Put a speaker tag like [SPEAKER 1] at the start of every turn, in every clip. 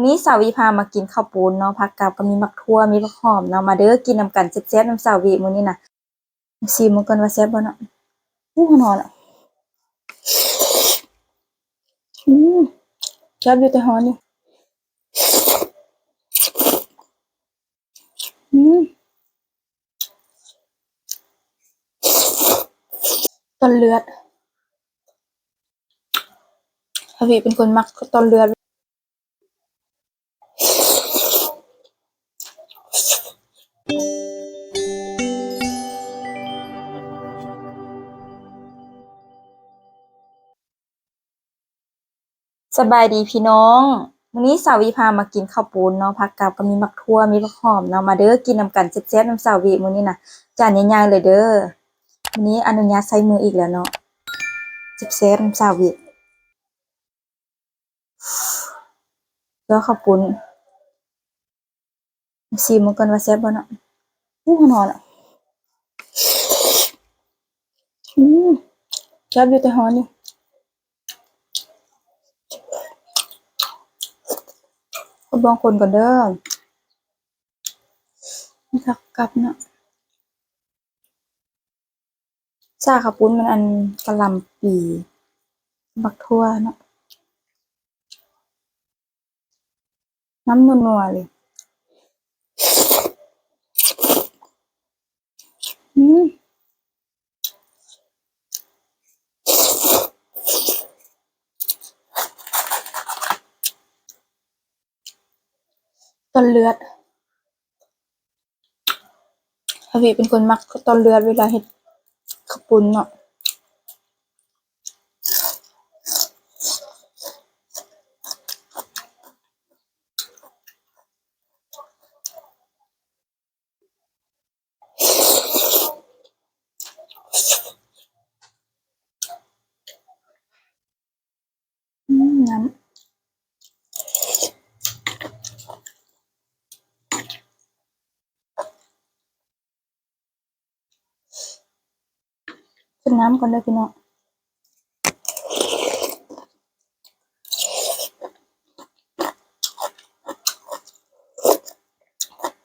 [SPEAKER 1] วันนี้สาวีพามากินข้าวปูนเนาะผักกับก็มีมักทั่วมีผักหอมเนาะมาเด้อกินนำกันแซ่บๆนำสาวีมื้อนี้น่ะชิมมันก่อนว่าแซ่บบ่เนาะอู้หอนอะอืมแซ่บอยู่แต่หอนนี่อืมต้นเลือดสาวีเป็นคนมักต้นเลือด สบายดีพี่น้องวันนี้สาวีพามากินข้าวปูนเนาะผักกับก็มีมักทั่วมีผักหอมเนาะมาเด้อกินนำกันแซ่บๆนำสาวีมื้อนี้น่ะจานใหญ่ๆเลยเด้อวันนี้อนุญาตใส่มืออีกแล้วเนาะแซ่บๆนำสาวีแล้วข้าวปุ้นชิมมันก่อนว่าแซ่บบ่เนาะอู้หอนอะอืมแซ่บอยู่แต่หอน นี่ก็บางคนก่อนเด้อนี่ค่ะกลับเนาะชาขับปุ้นมันอันกะลำปีบักทั่วเนาะน้ำนัวๆเลย อืม ต้นเลือดอวีเป็นคนมักต้นเลือดเวลาเห็ดข้าวปุ่นเนาะ อืมน้ำกิ น้ำก่อนเลยพี่น้อง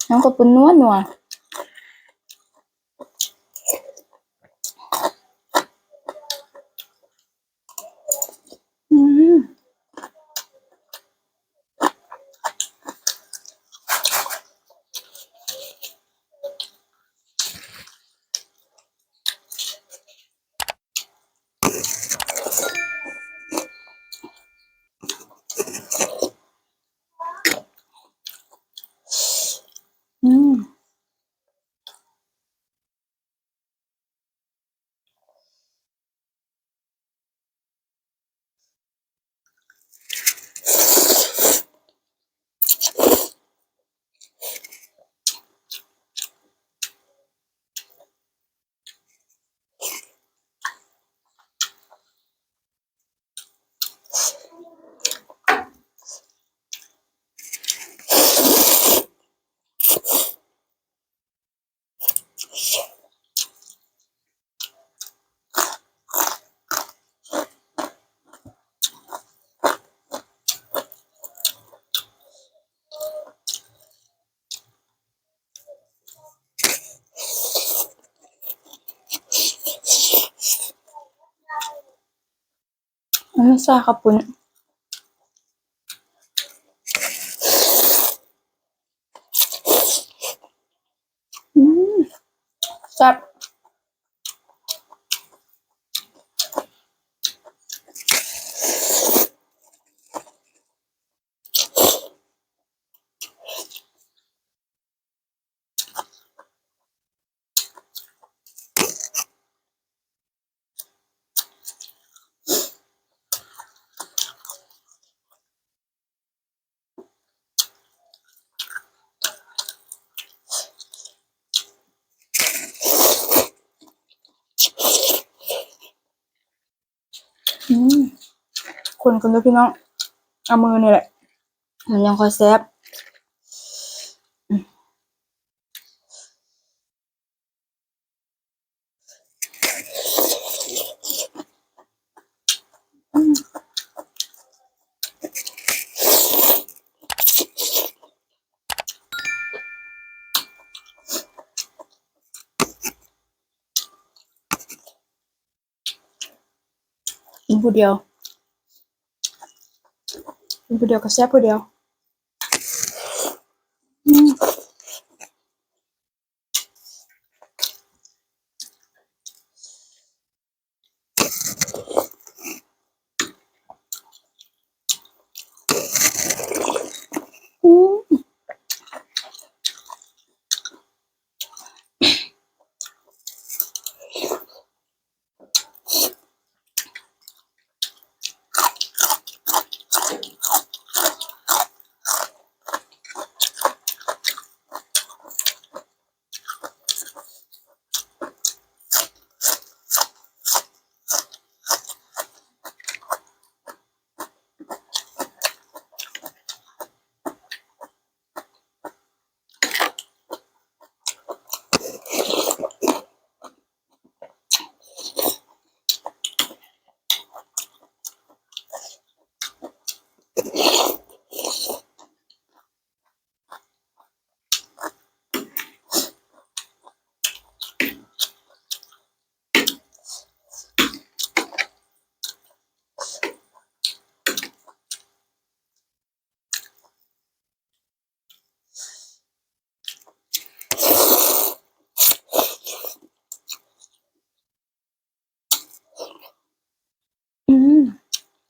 [SPEAKER 1] น้ำกระปุนนัวนัว อันนี้ซ คนคนด้วยพี่น้อง เอามือเนี่ยแหละ มันยังคอยแซบกินผู้เดียว ผู้เดียวก็แซ่บผู้เดียว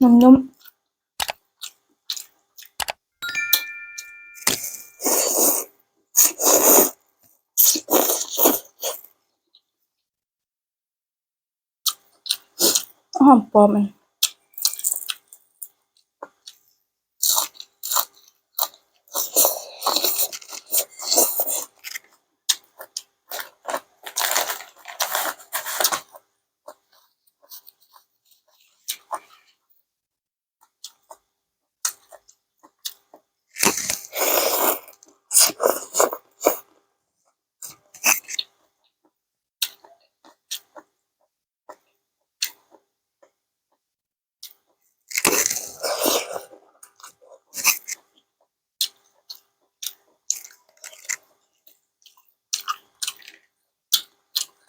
[SPEAKER 1] นุ่มนุ่มหอมปลอมมัน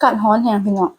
[SPEAKER 1] กัดฮ้อนแหงพี่น้อง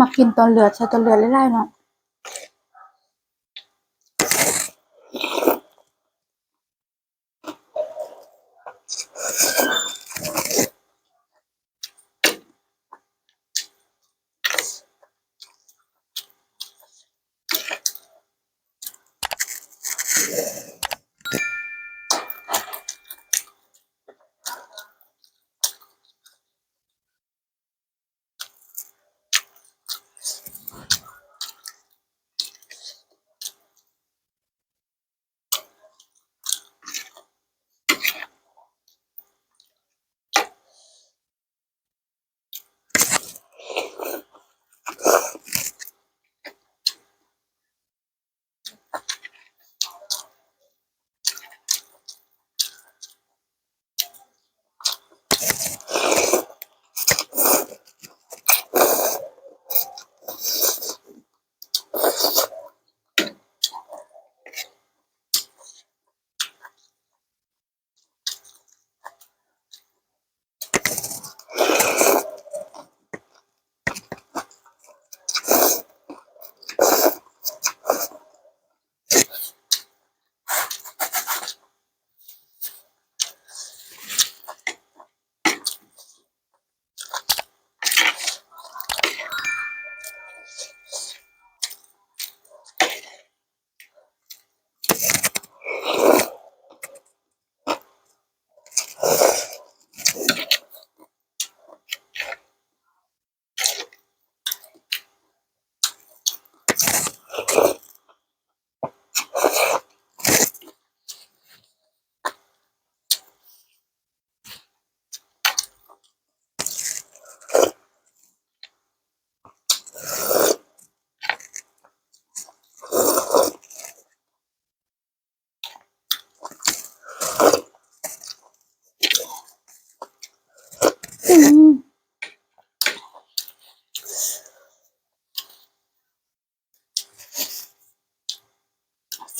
[SPEAKER 1] มักกินตอนเหลือใช้ตอนเหลือไล่ๆเนาะ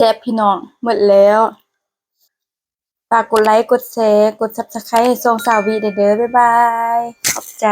[SPEAKER 1] ซ่บพี่น้องหมดแล้วฝากกดไลค์ กดแชร์ กด Subscribe ให้ช่องสาววีเด้อเด้อบ๊ายบาย ขอบใจ